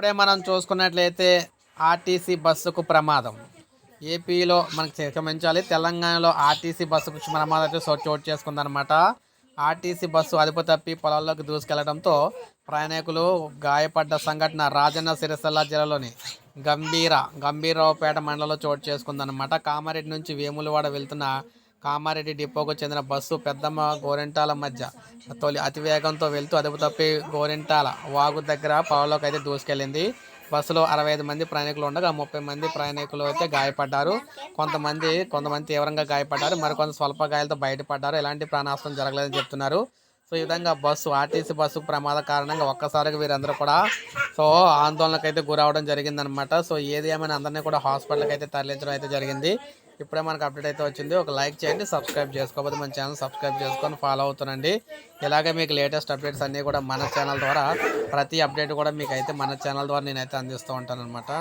ఇప్పుడే మనం చూసుకున్నట్లయితే ఆర్టీసీ బస్సుకు ప్రమాదం. ఏపీలో మనకి గమనించాలి తెలంగాణలో ఆర్టీసీ బస్సుకు ప్రమాదం అయితే చోటు చేసుకుందనమాట ఆర్టీసీ బస్సు అదుపు తప్పి పొలాల్లోకి దూసుకెళ్ళడంతో ప్రయాణికులు గాయపడ్డ సంఘటన రాజన్న సిరిసిల్ల జిల్లాలోని గంభీర గంభీరావుపేట మండలంలో చోటు చేసుకుందనమాట కామారెడ్డి నుంచి వేములవాడ వెళ్తున్న కామారెడ్డి డిపోకు చెందిన బస్సు పెద్దమ్మ గోరెంటాల మధ్య తొలి అతివేగంతో వెళ్తూ అదుపు తప్పి గోరెంటాల వాగు దగ్గర పొలంలోకి అయితే దూసుకెళ్ళింది. బస్సులో అరవై ఐదు మంది ప్రయాణికులు ఉండగా ముప్పై మంది ప్రయాణికులు అయితే గాయపడ్డారు. కొంతమంది కొంతమంది తీవ్రంగా గాయపడ్డారు. మరికొంత స్వల్ప గాయాలతో బయటపడ్డారు. ఎలాంటి ప్రాణాస్తం జరగలేదని చెప్తున్నారు. సో ఈ విధంగా బస్సు ఆర్టీసీ బస్సు ప్రమాద కారణంగా ఒక్కసారిగా వీరందరూ కూడా సో ఆందోళనకు అయితే గురవడం జరిగిందనమాట సో ఏది ఏమైనా అందరినీ కూడా హాస్పిటల్కి అయితే తరలించడం అయితే జరిగింది. ఇప్పుడే మనకు అప్డేట్ అయితే వచ్చింది. ఒక లైక్ చేయండి సబ్స్క్రైబ్ చేసుకోకపోతే మన ఛానల్ సబ్స్క్రైబ్ చేసుకొని ఫాలో అవుతానండి ఇలాగే మీకు లేటెస్ట్ అప్డేట్స్ అన్నీ కూడా మన ఛానల్ ద్వారా ప్రతి అప్డేట్ కూడా మీకు అయితే మన ఛానల్ ద్వారా నేనైతే అందిస్తూ ఉంటాను అనమాట